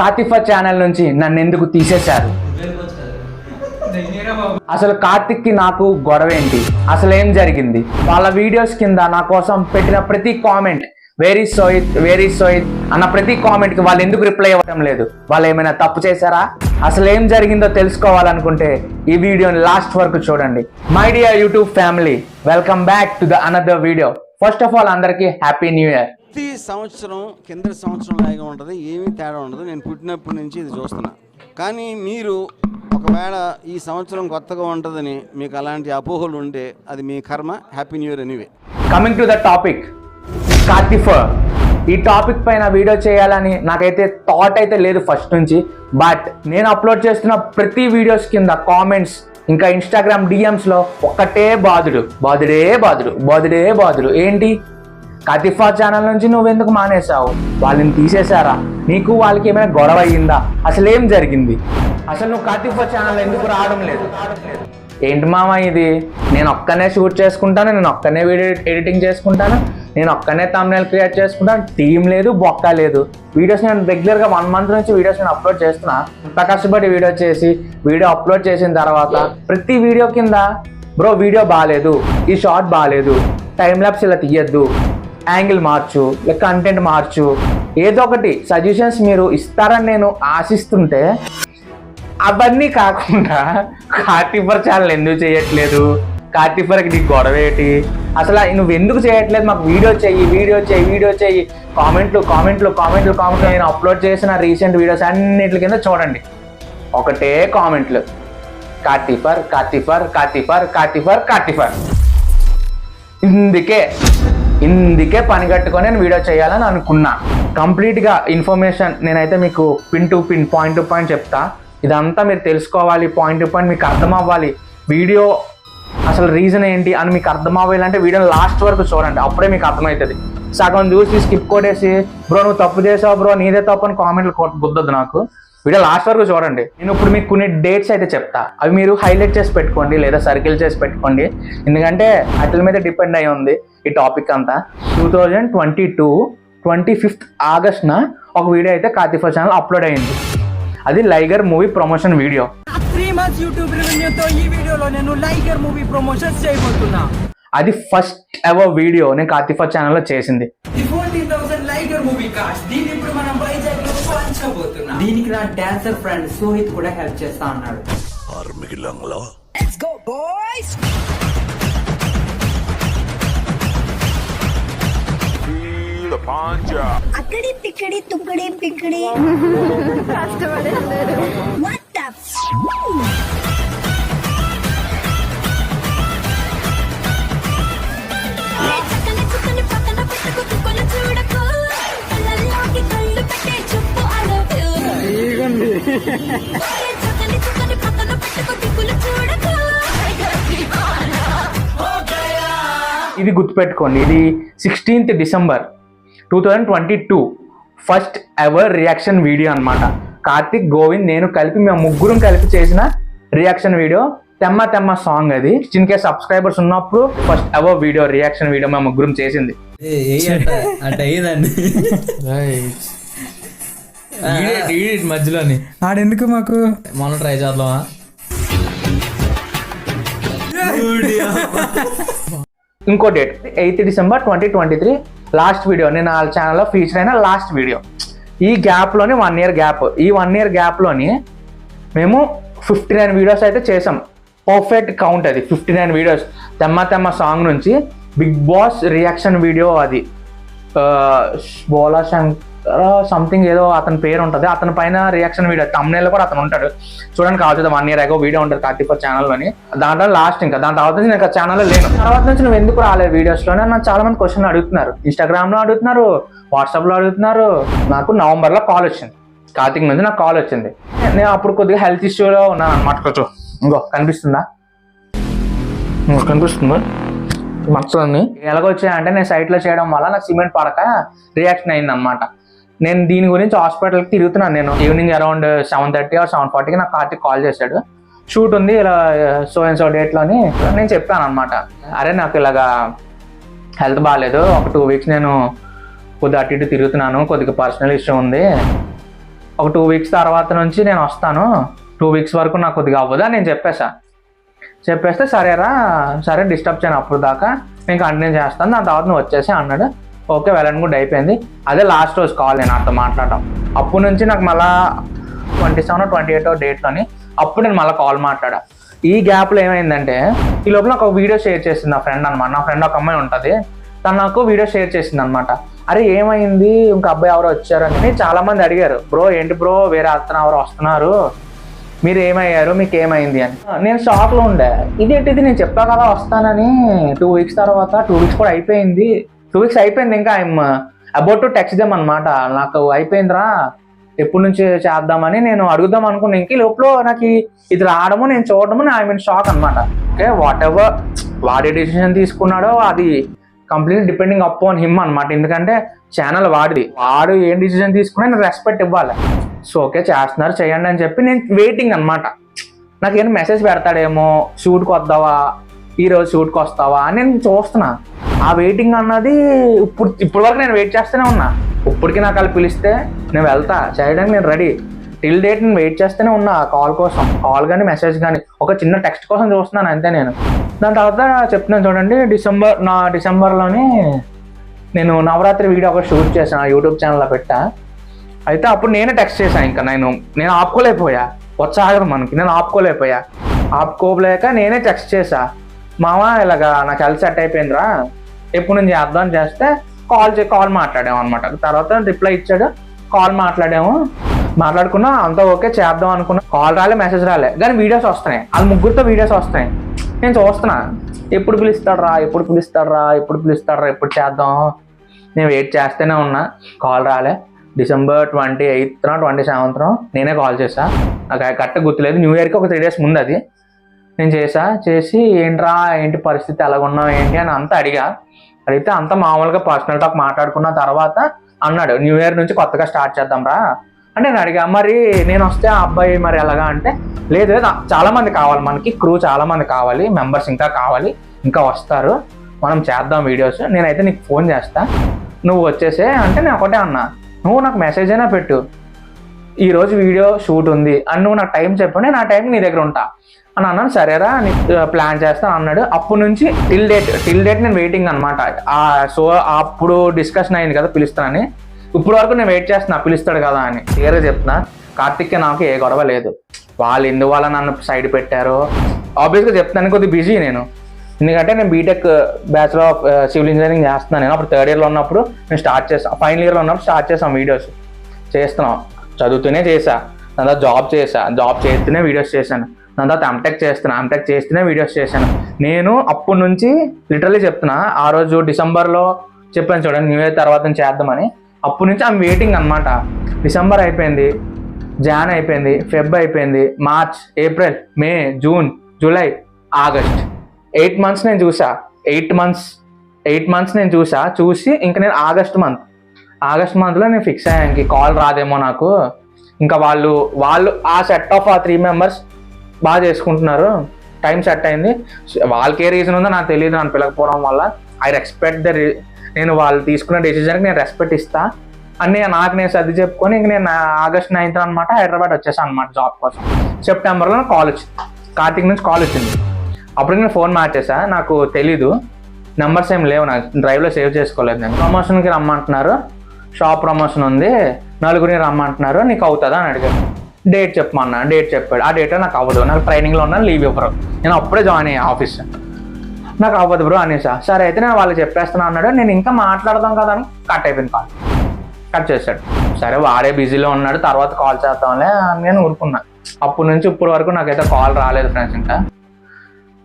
కాతిఫా channel నుంచి నన్ను ఎందుకు తీసేశారు? అసలు కార్తిక్కి నాకు గొడవ ఏంటి అసలు ఏం జరిగింది? వాళ్ళ వీడియోస్ కింద నా కోసం పెట్టిన ప్రతి comment very sweet very sweet అన్న ప్రతి కామెంట్కి వాళ్ళు ఎందుకు రిప్లై ఇవ్వడం లేదు? వాళ్ళు ఏమైనా తప్పు చేశారా? అసలు ఏం జరిగిందో తెలుసుకోవాలనుకుంటే ఈ వీడియోని లాస్ట్ వరకు చూడండి. My dear YouTube family welcome back to the another video first of all అందరికీ హ్యాపీ న్యూ ఇయర్ ప్రతి సంవత్సరం కింద సంవత్సరం లాగా ఉంటుంది. ఏమీ తేడా ఉండదు. నేను పుట్టినప్పటి నుంచి ఇది చూస్తున్నా. కానీ మీరు ఒకవేళ ఈ సంవత్సరం కొత్తగా ఉంటుందని మీకు అలాంటి అపోహలు ఉంటే అది మీ కర్మ. Happy new year anyway coming to the topic కార్తిఫర్ ఈ టాపిక్ పైన వీడియో చేయాలని నాకైతే థాట్ అయితే లేదు ఫస్ట్ నుంచి. బట్ నేను అప్లోడ్ చేస్తున్న ప్రతి వీడియోస్ కింద కామెంట్స్ ఇంకా ఇన్స్టాగ్రామ్ డిఎమ్స్లో ఒక్కటే బాధుడు. బాధుడే బాధుడు. బాధుడే బాధుడు. ఏంటి? కతిఫా ఛానల్ నుంచి నువ్వెందుకు మానేశావు? వాళ్ళని తీసేశారా? నీకు వాళ్ళకి ఏమైనా గొడవ అయ్యిందా? అసలు ఏం జరిగింది? అసలు నువ్వు కతిఫా ఛానల్ ఎందుకు రావడం లేదు? ఏంటి మామ ఇది? నేను ఒక్కనే షూట్ చేసుకుంటాను నేను ఒక్కనే వీడియో ఎడిటింగ్ చేసుకుంటాను నేను ఒక్కనే తమ్నేల్ క్రియేట్ చేసుకుంటాను టీం లేదు బొక్క లేదు. వీడియోస్ నేను రెగ్యులర్గా వన్ మంత్ నుంచి వీడియోస్ నేను అప్లోడ్ చేస్తున్నా. ఇంత కష్టపడి వీడియో చేసి వీడియో అప్లోడ్ చేసిన తర్వాత ప్రతి వీడియో కింద బ్రో వీడియో బాగాలేదు ఈ షార్ట్ బాగాలేదు టైం ల్యాబ్స్ ఇలా తీయద్దు యాంగిల్ మార్చు లేక కంటెంట్ మార్చు ఏదో ఒకటి సజెషన్స్ మీరు ఇస్తారని నేను ఆశిస్తుంటే అవన్నీ కాకుండా కార్తీఫర్ ఛానల్ ఎందుకు చేయట్లేదు? కార్తీఫర్కి నీకు గొడవ ఏంటి? అసలు నువ్వు ఎందుకు చేయట్లేదు? మాకు వీడియో చెయ్యి వీడియో చెయ్యి వీడియో చెయ్యి. కామెంట్లు కామెంట్లు కామెంట్లు కామెంట్లు నేను అప్లోడ్ చేసిన రీసెంట్ వీడియోస్ అన్నిటి కింద చూడండి. ఒకటే కామెంట్లు. కార్తీఫర్ కార్తీఫర్ కార్తీఫర్ కార్తీఫర్ కార్తీఫర్ ఇందుకే. ఇందుకే పని కట్టుకొని నేను వీడియో చేయాలని అనుకున్నా. కంప్లీట్గా ఇన్ఫర్మేషన్ నేనైతే మీకు pin to pin point to point చెప్తా. ఇదంతా మీరు తెలుసుకోవాలి పాయింట్ టు పాయింట్ మీకు అర్థం అవ్వాలి వీడియో అసలు రీజన్ ఏంటి అని మీకు అర్థం అవ్వాలంటే వీడియోని లాస్ట్ వరకు చూడండి అప్పుడే మీకు అర్థమవుతుంది. సగం చూసి స్కిప్ కొట్టేసి బ్రో నువ్వు తప్పు చేసావు బ్రో నీదే తప్పు అని కామెంట్లు బుద్ధొద్దు నాకు. వీడియో లాస్ట్ వరకు చూడండి. నేను ఇప్పుడు మీకు కొన్ని డేట్స్ అయితే చెప్తా. అవి మీరు హైలైట్ చేసి పెట్టుకోండి లేదా సర్కిల్ చేసి పెట్టుకోండి. ఎందుకంటే వాటి మీద డిపెండ్ అయి ఉంది ఈ టాపిక్ అంతా. Two thousand twenty two twenty fifth ఆగస్ట్న ఒక వీడియో అయితే కాతిఫా ఛానల్ అప్లోడ్ అయింది. అది Liger movie promotion video three months YouTube రెవెన్యూతో ఈ వీడియోలో నేను లైగర్ మూవీ ప్రమోషన్స్ చేయబోతున్నా. అది ఫస్ట్ ఎవర్ వీడియో నేను కాతిఫా ఛానల్లో చేసింది. The fourteen thousand Liger movie cost దీన్ని ఇప్పుడు మనం దీనికి నా డాన్సర్ ఫ్రెండ్ సోహిత్ కూడా హెల్ప్ చేస్తా అన్నాడు. అక్కడి తిక్కడి తుక్కడి పిక్కడి. What ఇది గుర్తుపెట్టుకోండి ఇది sixteenth December two thousand twenty two first ever reaction video అన్నమాట. కార్తిక్ గోవింద్ నేను కలిపి మేము ముగ్గురం కలిపి చేసిన reaction video Themma Themma song అది. ఇన్ కేస్ సబ్స్క్రైబర్స్ ఉన్నప్పుడు first ever video reaction video మేము ముగ్గురం చేసింది. అయ్యిందండి మధ్యలోని. ఆడెందుకు మాకు? మనం ట్రై చేద్దామా? ఇంకో date eighth December twenty twenty three last video నేను వాళ్ళ ఛానల్లో ఫీచర్ అయిన లాస్ట్ వీడియో. ఈ గ్యాప్లోని వన్ ఇయర్ గ్యాప్ ఈ వన్ ఇయర్ గ్యాప్లోని మేము ఫిఫ్టీ నైన్ వీడియోస్ అయితే చేసాం. పర్ఫెక్ట్ కౌంట్ అది fifty nine videos Themma Themma song నుంచి బిగ్ బాస్ రియాక్షన్ వీడియో అది. బోలా శంకర్ సంథింగ్ ఏదో అతని పేరు ఉంటుంది అతని పైన రియాక్షన్ వీడియో తమ్నేల్ కూడా అతను ఉంటాడు. చూడండి కావచ్చు వన్ ఇయర్ అగో వీడియో ఉంటుంది కార్తీక్ ఛానల్లోని దాంట్లో లాస్ట్ ఇంకా. దాని తర్వాత నుంచి నేను ఛానల్లో లేను. తర్వాత నుంచి నువ్వు ఎందుకు రాలేదు వీడియోస్లోనే నాకు చాలా మంది క్వశ్చన్ అడుగుతున్నారు. ఇన్స్టాగ్రామ్లో అడుగుతున్నారు వాట్సాప్లో అడుగుతున్నారు. నాకు నవంబర్లో కాల్ వచ్చింది. కార్తీక్ నుంచి నాకు కాల్ వచ్చింది. నేను అప్పుడు కొద్దిగా హెల్త్ ఇష్యూలో ఉన్నాను అనమాట కొంచెం ఇంకో. కనిపిస్తుందా? ఇంకో కనిపిస్తుందా? మచ్చలన్నీ ఎలాగొచ్చాయంటే నేను సైట్లో చేయడం వల్ల నాకు సిమెంట్ పడక రియాక్షన్ అయింది అనమాట నేను దీని గురించి హాస్పిటల్కి తిరుగుతున్నాను నేను. Evening around seven thirty or seven ఫార్టీకి నాకు కార్తీక్ కాల్ చేశాడు. షూట్ ఉంది ఇలా సో అండ్ సో డేట్లోని నేను చెప్పాను అనమాట అరే నాకు ఇలాగా హెల్త్ బాగాలేదు ఒక టూ వీక్స్ నేను కొద్దిగా అటు ఇటు తిరుగుతున్నాను. కొద్దిగా పర్సనల్ ఇష్యూ ఉంది. ఒక టూ వీక్స్ తర్వాత నుంచి నేను వస్తాను. టూ వీక్స్ వరకు నాకు కొద్దిగా అవ్వదా నేను చెప్పేసా చెప్పేస్తే సరేరా సరే డిస్టర్బ్ చేయను అప్పుడు దాకా. నేను కంటిన్యూ చేస్తాను. దాని తర్వాత నువ్వు వచ్చేసి అన్నాడు. ఓకే వెళ్ళండి కూడా అయిపోయింది. అదే లాస్ట్ రోజు కాల్ నేను అతను మాట్లాడటం అప్పటి నుంచి నాకు మళ్ళా ట్వంటీ సెవెన్ ట్వంటీ ఎయిట్ డేట్లోని అప్పుడు నేను మళ్ళీ కాల్ మాట్లాడా. ఈ గ్యాప్లో ఏమైందంటే ఈ లోపల నాకు ఒక వీడియో షేర్ చేసింది నా ఫ్రెండ్ అనమాట నా ఫ్రెండ్ ఒక అమ్మాయి ఉంటుంది. తను నాకు వీడియో షేర్ చేసింది అనమాట అరే ఏమైంది? ఇంకా అబ్బాయి ఎవరో వచ్చారని చాలామంది అడిగారు. బ్రో ఏంటి బ్రో? వేరే అతను ఎవరో వస్తున్నారు? మీరు ఏమయ్యారు మీకు ఏమైంది అని నేను షాక్లో ఉండే ఇదేంటిది నేను చెప్పా కదా వస్తానని. టూ వీక్స్ తర్వాత టూ వీక్స్ కూడా అయిపోయింది. టూ వీక్స్ అయిపోయింది ఇంకా. I'm about to text them అనమాట నాకు అయిపోయిందిరా. ఎప్పటి నుంచి చేద్దామని నేను అడుగుదాం అనుకున్నా. ఇంక లోపల నాకు ఇది రావడము నేను చూడడము ఐ మీన్ షాక్ అనమాట ఓకే వాట్ ఎవర్ వాడి డిసిషన్ తీసుకున్నాడో అది complete depending up on him అనమాట ఎందుకంటే ఛానల్ వాడిది. వాడు ఏం డిసిజన్ తీసుకున్నా నేను రెస్పెక్ట్ ఇవ్వాలి. సో ఓకే చేస్తున్నారు చేయండి అని చెప్పి నేను వెయిటింగ్ అనమాట నాకు ఏమైనా మెసేజ్ పెడతాడేమో షూట్కి వద్దావా? ఈరోజు షూట్కి వస్తావా? అని నేను చూస్తున్నా. ఆ వెయిటింగ్ అన్నది ఇప్పుడు ఇప్పటి వరకు నేను వెయిట్ చేస్తూనే ఉన్నా. ఇప్పటికి నాకు వాళ్ళు పిలిస్తే నేను వెళ్తా చేయడానికి నేను రెడీ టిల్ డేట్ నేను వెయిట్ చేస్తూనే ఉన్నా కాల్ కోసం. కాల్ కానీ మెసేజ్ కానీ ఒక చిన్న టెక్స్ట్ కోసం చూస్తున్నాను అంతే నేను. దాని తర్వాత చెప్తున్నాను చూడండి డిసెంబర్ నా డిసెంబర్లోని నేను నవరాత్రి వీడియో ఒక షూట్ చేశాను యూట్యూబ్ ఛానల్లో పెట్టా. అయితే అప్పుడు నేనే టెక్స్ట్ చేశాను ఇంకా నేను నేను ఆపుకోలేకపోయా. వచ్చాగదు మనకి నేను ఆపుకోలేకపోయా. ఆపుకోలేక నేనే టెక్స్ట్ చేశా. మామ ఇలాగా నాకు హెల్త్ సెట్ అయిపోయిందిరా. ఎప్పుడు నేను చేద్దాం అని చేస్తే కాల్ చే కాల్ మాట్లాడాము అనమాట తర్వాత రిప్లై ఇచ్చాడు. కాల్ మాట్లాడాము. మాట్లాడుకున్నా. అంతా ఓకే చేద్దాం అనుకున్నా. కాల్ రాలే మెసేజ్ రాలే. కానీ వీడియోస్ వస్తున్నాయి. వాళ్ళ ముగ్గురితో వీడియోస్ వస్తున్నాయి నేను చూస్తున్నా. ఎప్పుడు పిలుస్తాడరా ఎప్పుడు పిలుస్తాడరా ఎప్పుడు పిలుస్తాడరా ఎప్పుడు చేద్దాం. నేను వెయిట్ చేస్తూనే ఉన్నా. కాల్ రాలే. డిసెంబర్ ట్వంటీ ఎయిత్న ట్వంటీ సెవెంత్న నేనే కాల్ చేశా. నాకు కరెక్ట్ గుర్తులేదు. న్యూ ఇయర్కి ఒక త్రీ డేస్ ముందు అది. నేను చేసా చేసి ఏంట్రా ఏంటి పరిస్థితి ఎలాగున్నావు ఏంటి అని అంతా అడిగా. అడిగితే అంతా మామూలుగా పర్సనల్ టాక్ మాట్లాడుకున్న తర్వాత అన్నాడు. న్యూ ఇయర్ నుంచి కొత్తగా స్టార్ట్ చేద్దాం రా అంటే నేను అడిగా. మరి నేను వస్తే ఆ అబ్బాయి మరి ఎలాగా అంటే లేదు లేదు చాలా మంది కావాలి మనకి. క్రూ చాలా మంది కావాలి. మెంబర్స్ ఇంకా కావాలి. ఇంకా వస్తారు. మనం చేద్దాం వీడియోస్ నేనైతే నీకు ఫోన్ చేస్తా. నువ్వు వచ్చేసే అంటే నేను ఒకటే అన్నా. నువ్వు నాకు మెసేజ్ అయినా పెట్టు. ఈరోజు వీడియో షూట్ ఉంది అని నువ్వు నాకు టైం చెప్పండి నా టైం నీ దగ్గర ఉంటా. అని అన్నాను సరేరా నీ ప్లాన్ చేస్తాను అన్నాడు. అప్పటి నుంచి టిల్ డేట్ టిల్ డేట్ నేను వెయిటింగ్ అనమాట సో అప్పుడు డిస్కషన్ అయింది కదా పిలుస్తానని ఇప్పుడు వరకు నేను వెయిట్ చేస్తున్నా పిలుస్తాడు కదా అని. క్లియర్గా చెప్తున్నా. కార్తిక్కి నాకు ఏ గొడవ లేదు. వాళ్ళు ఎందువల్ల నన్ను సైడ్ పెట్టారో? ఆబ్వియస్గా చెప్తాను కొద్దిగా బిజీ నేను. ఎందుకంటే నేను BTech bachelor of civil engineering చేస్తున్నాను. నేను అప్పుడు థర్డ్ ఇయర్లో ఉన్నప్పుడు నేను స్టార్ట్ చేస్తాను ఫైనల్ ఇయర్లో ఉన్నప్పుడు స్టార్ట్ చేసాం వీడియోస్ చేస్తున్నాం చదువుతూనే చేసా దాని తర్వాత జాబ్ చేశాను జాబ్ చేస్తూనే వీడియోస్ చేశాను. దాని తర్వాత ఎంటెక్ చేస్తున్నా. ఎంటెక్ చేస్తూనే వీడియోస్ చేశాను. నేను అప్పటి నుంచి లిటరలీ చెప్తున్నా ఆ రోజు డిసెంబర్లో చెప్పాను చూడండి న్యూ ఇయర్ తర్వాత నుంచి చేద్దామని. అప్పటి నుంచి ఐమ్ వెయిటింగ్ అనమాట డిసెంబర్ అయిపోయింది జాన్ అయిపోయింది ఫెబ్ అయిపోయింది March April May June July August eight months నేను చూసా. ఎయిట్ మంత్స్ ఎయిట్ మంత్స్ నేను చూసా. చూసి ఇంకా నేను ఆగస్ట్ మంత్ ఆగస్ట్ మంత్లో నేను ఫిక్స్ అయ్యాను ఇంక కాల్ రాదేమో నాకు. ఇంకా వాళ్ళు వాళ్ళు ఆ సెట్ ఆఫ్ ఆ త్రీ మెంబర్స్ బాగా చేసుకుంటున్నారు. టైం సెట్ అయింది. వాళ్ళకి ఏ రీజన్ ఉందో నాకు తెలియదు నన్ను పిలకపోవడం వల్ల. ఐ రెస్పెక్ట్ ద నేను వాళ్ళు తీసుకున్న డెసిజన్కి నేను రెస్పెక్ట్ ఇస్తా. అని నాకు నేను సర్ది చెప్పుకొని ఇంక నేను ఆగస్ట్ నైన్త్ అనమాట హైదరాబాద్ వచ్చేసాను అనమాట జాబ్ కోసం. సెప్టెంబర్లో కాల్ వచ్చింది. కార్తీక్ నుంచి కాల్ వచ్చింది. అప్పుడు నేను ఫోన్ మార్చేసా. నాకు తెలీదు. నెంబర్స్ ఏం లేవు. నాకు డ్రైవ్లో సేవ్ చేసుకోలేదు నేను. ప్రమోషన్కి రమ్మంటున్నారు. షాప్ ప్రమోషన్ ఉంది. నలుగురిని రమ్మంటున్నారు. నీకు అవుతుందా అని అడిగాను డేట్ చెప్పమన్నా. డేట్ చెప్పాడు. ఆ డేట్ నాకు అవ్వదు. నాకు ట్రైనింగ్లో ఉన్నా లీవ్ ఇవ్వరు. నేను అప్పుడే జాయిన్ అయ్యా ఆఫీస్ నాకు అవ్వదు బ్రో అనేసా. సరే అయితే నేను వాళ్ళు చెప్పేస్తున్నా అన్నాడు. నేను ఇంకా మాట్లాడదాం కదా అని కట్ అయిపోయింది కాల్ కట్ చేశాడు. సరే వాడే బిజీలో ఉన్నాడు. తర్వాత కాల్ చేద్దాంలే అని నేను ఊరుకున్నా. అప్పటి నుంచి ఇప్పటి వరకు నాకైతే కాల్ రాలేదు ఫ్రెండ్స్ ఇంకా.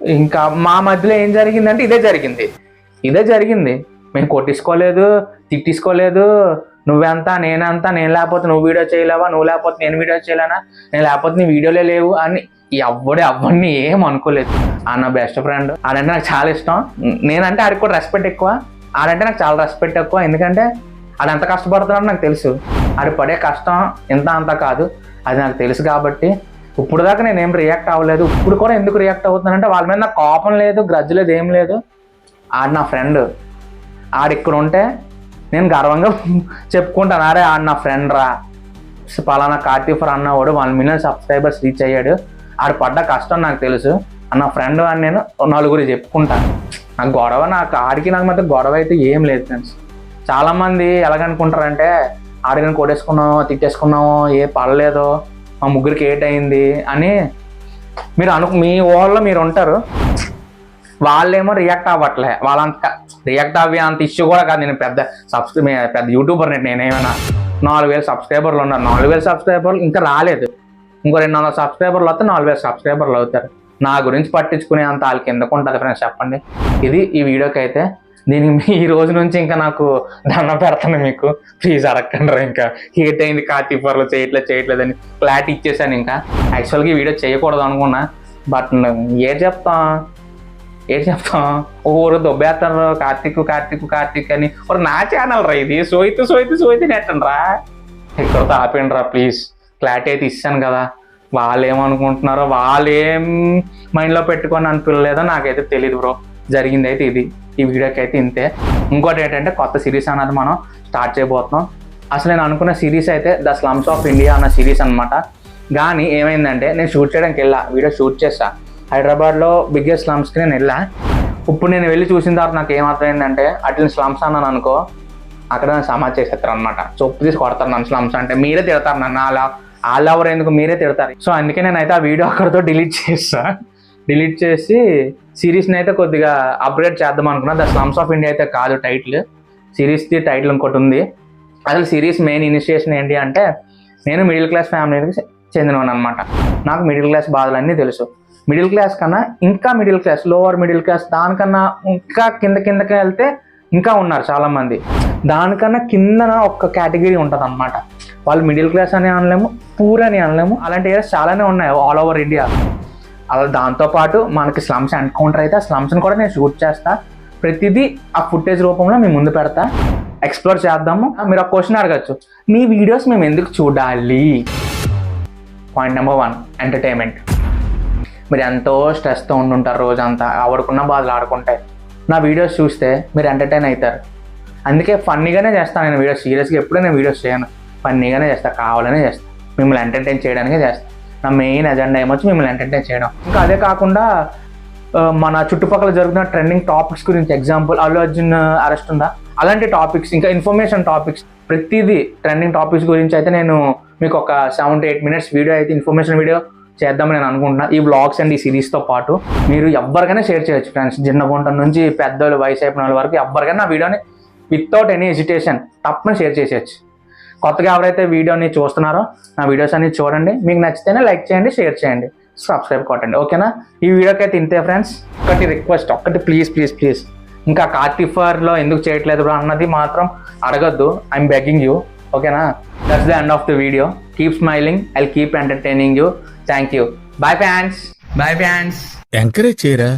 ఇంకా మా మధ్యలో ఏం జరిగిందంటే ఇదే జరిగింది. ఇదే జరిగింది. మేము కొట్టించుకోలేదు తిట్టించుకోలేదు. నువ్వెంత నేనంతా నేను లేకపోతే నువ్వు వీడియో చేయలేవా నువ్వు లేకపోతే నేను వీడియో చేయలేనా నేను లేకపోతే నీ వీడియోలే లేవు అని ఎవడు ఎవరిని ఏం అనుకోలేదు. ఆ నా బెస్ట్ ఫ్రెండ్ ఆడంటే నాకు చాలా ఇష్టం. నేనంటే ఆడికి కూడా రెస్పెక్ట్ ఎక్కువ. ఆడంటే నాకు చాలా రెస్పెక్ట్ ఎక్కువ. ఎందుకంటే ఆడు ఎంత కష్టపడుతున్నాడో నాకు తెలుసు. ఆడు పడే కష్టం ఇంత అంత కాదు. అది నాకు తెలుసు కాబట్టి ఇప్పుడు దాకా నేను ఏం రియాక్ట్ అవ్వలేదు. ఇప్పుడు కూడా ఎందుకు రియాక్ట్ అవుతున్నానంటే వాళ్ళ మీద నాకు కోపం లేదు గ్రజ్జు లేదు ఏం లేదు. ఆడు నా ఫ్రెండ్ ఆడు ఇక్కడ ఉంటే నేను గర్వంగా చెప్పుకుంటాను. అరే ఆడు నా ఫ్రెండ్ రా. పలానా కార్తీఫర్ అన్నవాడు వన్ మిలియన్ సబ్స్క్రైబర్స్ రీచ్ అయ్యాడు. ఆడు పడ్డ కష్టం నాకు తెలుసు. అన్న ఫ్రెండ్ అని నేను నలుగురు చెప్పుకుంటాను. నాకు గొడవ నాకు ఆడికి నాకు మధ్య గొడవ అయితే ఏం లేదు ఫ్రెండ్స్. చాలామంది ఎలాగనుకుంటారంటే ఆడిని కొట్టేసుకున్నామో తిట్టేసుకున్నామో ఏ పడలేదో మా ముగ్గురికి ఏటైంది అని మీరు అను మీ ఊళ్ళో మీరు ఉంటారు. వాళ్ళేమో రియాక్ట్ అవ్వట్లే. వాళ్ళంత రియాక్ట్ అవ్వే అంత ఇష్యూ కూడా కాదు. నేను పెద్ద సబ్స్క్రై పెద్ద యూట్యూబర్ నేనేమైనా నాలుగు వేల సబ్స్క్రైబర్లు ఉన్నారు. నాలుగు వేల సబ్స్క్రైబర్లు ఇంకా రాలేదు. ఇంకో రెండు వందల సబ్స్క్రైబర్లు వస్తే నాలుగు వేల సబ్స్క్రైబర్లు అవుతారు. నా గురించి పట్టించుకునే అంత వాళ్ళకి ఎందుకు ఉంటుంది ఫ్రెండ్స్ చెప్పండి. ఇది ఈ వీడియోకి అయితే దీనికి ఈ రోజు నుంచి ఇంకా నాకు దండం పెడతాను మీకు. ప్లీజ్ అడగండి రా ఇంకా. హీట్ అయింది కార్తీపర్లు చేయట్లేదు చేయట్లేదని ఫ్లాట్ ఇచ్చేసాను ఇంకా. యాక్చువల్గా వీడియో చేయకూడదు అనుకున్నా. బట్ ఏం చెప్తాం? ఏం చెప్తాం? ఊరు దొబ్బేస్తారు కార్తీక్ కార్తీక్ కార్తీక్ అని. ఒక నా ఛానల్ రా ఇది. సోయితే సోయితే సోయితే నెట్టండి రా. ఇక్కడతో ఆపండి రా ప్లీజ్ క్లారిటీ అయితే ఇస్తాను కదా. వాళ్ళు ఏమనుకుంటున్నారో వాళ్ళు ఏం మైండ్లో పెట్టుకొని అనిపించలేదో నాకైతే తెలియదు బ్రో జరిగింది అయితే ఇది. ఈ వీడియోకి అయితే ఇంతే. ఇంకోటి ఏంటంటే కొత్త సిరీస్ అన్నది మనం స్టార్ట్ చేయబోతున్నాం. అసలు నేను అనుకున్న సిరీస్ అయితే ద స్లమ్స్ ఆఫ్ ఇండియా అన్న సిరీస్ అనమాట కానీ ఏమైందంటే నేను షూట్ చేయడానికి వెళ్ళా వీడియో షూట్ చేసా హైదరాబాద్లో బిగ్గెస్ట్ స్లమ్స్కి నేను వెళ్ళా. ఇప్పుడు నేను వెళ్ళి చూసిన తర్వాత నాకు ఏమర్థమైందంటే అట్లని స్లమ్స్ అన్నాను అనుకో అక్కడ నన్ను సమాజ్ చేసేస్తారు అనమాట చొప్పు తీసి కొడతారు నన్ను స్లమ్స్ అంటే మీరే తిడతారు నన్ను. అలా వాళ్ళు ఎవరు ఎందుకు? మీరే తిడతారు. సో అందుకే నేనైతే ఆ వీడియో అక్కడితో డిలీట్ చేస్తాను డిలీట్ చేసి సిరీస్ని అయితే కొద్దిగా అప్గ్రేడ్ చేద్దాం అనుకున్నా. ద స్లమ్స్ ఆఫ్ ఇండియా అయితే కాదు టైటిల్. సిరీస్ది టైటిల్ ఇంకోటి ఉంది. అసలు సిరీస్ మెయిన్ ఇనిషియేషన్ ఏంటి అంటే నేను మిడిల్ క్లాస్ ఫ్యామిలీకి చెందినవాను అనమాట నాకు మిడిల్ క్లాస్ బాధలన్నీ తెలుసు. మిడిల్ క్లాస్ కన్నా ఇంకా middle class lower middle class దానికన్నా ఇంకా కింద కిందకి వెళ్తే ఇంకా ఉన్నారు చాలామంది. దానికన్నా కిందన ఒక కేటగిరీ ఉంటుంది అనమాట వాళ్ళు మిడిల్ క్లాస్ అని అనలేము పూర్ అని అనలేము అలాంటి ఏరియాస్ చాలానే ఉన్నాయి ఆల్ ఓవర్ ఇండియా. అలా దాంతోపాటు మనకి స్లమ్స్ ఎన్కౌంటర్ అయితే ఆ స్లమ్స్ని కూడా నేను షూట్ చేస్తా. ప్రతిదీ ఆ ఫుటేజ్ రూపంలో మేము ముందు పెడతా. ఎక్స్ప్లోర్ చేద్దాము. మీరు ఒక క్వశ్చన్ అడగచ్చు. మీ వీడియోస్ మేము ఎందుకు చూడాలి? పాయింట్ నెంబర్ వన్ ఎంటర్టైన్మెంట్ మీరు ఎంతో స్ట్రెస్తో ఉండుంటారు రోజంతా. ఆడుకున్న బాధలు ఆడుకుంటాయి. నా వీడియోస్ చూస్తే మీరు ఎంటర్టైన్ అవుతారు. అందుకే ఫన్నీగానే చేస్తాను నేను వీడియోస్ సీరియస్గా ఎప్పుడూ నేను వీడియోస్ చేయను. ఫన్నీగానే చేస్తాను కావాలనే చేస్తాను మిమ్మల్ని ఎంటర్టైన్ చేయడానికే చేస్తాను నా మెయిన్ ఎజెండా ఏమొచ్చి మిమ్మల్ని ఎంటర్టైన్ చేయడం. ఇంకా అదే కాకుండా మన చుట్టుపక్కల జరుగుతున్న ట్రెండింగ్ టాపిక్స్ గురించి ఎగ్జాంపుల్ అల్లు అర్జున్ అరెస్ట్ ఉందా? అలాంటి టాపిక్స్ ఇంకా ఇన్ఫర్మేషన్ టాపిక్స్ ప్రతిదీ ట్రెండింగ్ టాపిక్స్ గురించి అయితే నేను మీకు ఒక seven to eight minutes video అయితే ఇన్ఫర్మేషన్ వీడియో చేద్దామని నేను అనుకుంటున్నా. ఈ బ్లాగ్స్ అండ్ ఈ సిరీస్తో పాటు మీరు ఎవరికైనా షేర్ చేయొచ్చు ఫ్రెండ్స్ చిన్నగుంట నుంచి పెద్దోళ్ళు వయసు అయిపోయిన వాళ్ళ వరకు ఎవరికైనా నా వీడియోని వితౌట్ ఎనీ హెజిటేషన్ తప్పని షేర్ చేసేయచ్చు. కొత్తగా ఎవరైతే వీడియోని చూస్తున్నారో నా వీడియోస్ అన్ని చూడండి. మీకు నచ్చితేనే లైక్ చేయండి షేర్ చేయండి సబ్స్క్రైబ్ కొట్టండి. ఓకేనా? ఈ వీడియోకి అయితే ఇంతే ఫ్రెండ్స్ ఒకటి రిక్వెస్ట్ ఒక్కటి ప్లీజ్ ప్లీజ్ ప్లీజ్ ఇంకా కార్టిఫర్లో ఎందుకు చేయట్లేదు అన్నది మాత్రం అడగద్దు. ఐఎమ్ బెగ్గింగ్ యూ ఓకేనా? That's the end of the video keep smiling I keep entertaining you thank you bye fans bye fans encourage చేయరా